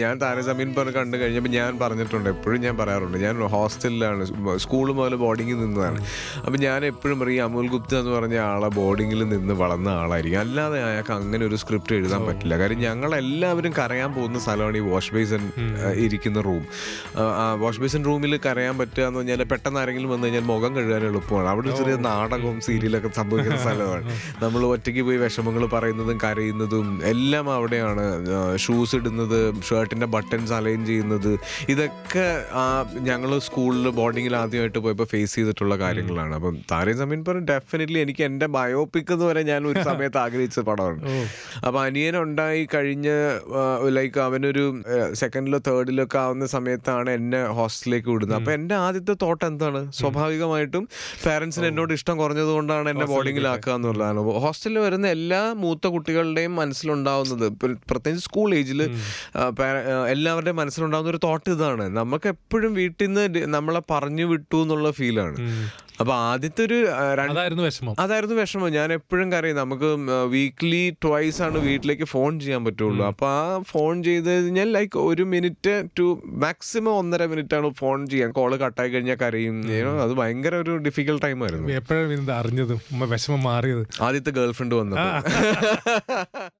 ഞാൻ താരസമീൻ പറഞ്ഞ് കണ്ടു കഴിഞ്ഞപ്പോൾ ഞാൻ പറഞ്ഞിട്ടുണ്ട് എപ്പോഴും ഞാൻ പറയാറുണ്ട്. ഞാൻ ഹോസ്റ്റലിലാണ് സ്കൂൾ മുതൽ ബോർഡിങ്ങിൽ നിന്നതാണ്. അപ്പം ഞാൻ എപ്പോഴും പറയും അമുൽ ഗുപ്ത എന്ന് പറഞ്ഞ ആളെ ബോർഡിങ്ങിൽ നിന്ന് വളർന്ന ആളായിരിക്കും. അല്ലാതെ അയാൾക്ക് അങ്ങനെ ഒരു സ്ക്രിപ്റ്റ് എഴുതാൻ പറ്റില്ല. കാര്യം ഞങ്ങളെല്ലാവരും കരയാൻ പോകുന്ന സ്ഥലമാണ് ഈ വാഷ് ബേസൻ ഇരിക്കുന്ന റൂം വാഷ് ബേസൻ റൂമിൽ കരയാൻ പറ്റുക എന്ന് പറഞ്ഞാൽ പെട്ടെന്ന് ആരെങ്കിലും വന്നു കഴിഞ്ഞാൽ മുഖം കഴുകാൻ എളുപ്പമാണ്. അവിടെ ചെറിയ നാടകവും സീരിയലൊക്കെ സംഭവിക്കുന്ന സ്ഥലമാണ്. നമ്മൾ ഒറ്റയ്ക്ക് പോയി വിഷമങ്ങൾ പറയുന്നതും കരയുന്നതും എല്ലാം അവിടെയാണ്. ഷൂസ് ഇടുന്നത് ഷർട്ടിന്റെ ബട്ടൺസ് അലൈൻ ചെയ്യുന്നത്. ഇതൊക്കെ ഞങ്ങൾ സ്കൂളിൽ ബോർഡിങ്ങിൽ ആദ്യമായിട്ട് പോയപ്പോൾ ഫേസ് ചെയ്തിട്ടുള്ള കാര്യങ്ങളാണ്. അപ്പം താരേ സമീൻ പറഞ്ഞു ഡെഫിനറ്റ്ലി എനിക്ക് എന്റെ ബയോപിക് എന്ന് വരെ ഞാൻ ഒരു സമയത്ത് ആഗ്രഹിച്ച പടമാണ്. അപ്പം അനിയനുണ്ടായി കഴിഞ്ഞ് ലൈക്ക് അവനൊരു സെക്കൻഡിലോ തേർഡിലോ ഒക്കെ ആവുന്ന സമയത്താണ് എന്നെ ഹോസ്റ്റലിലേക്ക് വിടുന്നത്. അപ്പം എന്റെ ആദ്യത്തെ തോട്ട് എന്താണ്? സ്വാഭാവികമായിട്ടും പാരൻസിന് എന്നോട് ഇഷ്ടം കുറഞ്ഞത് കൊണ്ടാണ് എന്നെ ബോർഡിങ്ങിലാക്കുക എന്നുള്ളതാണ്. ഹോസ്റ്റലിൽ വരുന്ന എല്ലാ മൂത്ത കുട്ടികളുടെയും മനസ്സിലുണ്ടാവുന്നത്. പ്രത്യേകിച്ച് സ്കൂൾ ഏജിൽ എല്ലാവരുടെയും മനസ്സിലുണ്ടാകുന്ന ഒരു തോട്ട് ഇതാണ്. നമുക്ക് എപ്പോഴും വീട്ടിൽ നിന്ന് നമ്മളെ പറഞ്ഞു വിട്ടു എന്നുള്ള ഫീലാണ് അപ്പൊ ആദ്യത്തെ ഒരു അതായിരുന്നു വിഷമം. അതായിരുന്നു വിഷമം. ഞാൻ എപ്പോഴും കരയും. നമുക്ക് വീക്ക്ലി ട്വൈസ് ആണ് വീട്ടിലേക്ക് ഫോൺ ചെയ്യാൻ പറ്റുള്ളൂ. അപ്പൊ ആ ഫോൺ ചെയ്ത് കഴിഞ്ഞാൽ ലൈക്ക് ഒരു മിനിറ്റ് ടു മാക്സിമം ഒന്നര മിനിറ്റ് ആണ് ഫോൺ ചെയ്യാൻ. കോൾ കട്ടായി കഴിഞ്ഞാൽ കരയും. അത് ഭയങ്കര ഒരു ഡിഫിക്കൽട്ട് ടൈം ആയിരുന്നു. എപ്പോഴും അറിഞ്ഞത്? വിഷമം മാറിയത്. ആദ്യത്തെ ഗേൾഫ്രണ്ട് വന്നത്.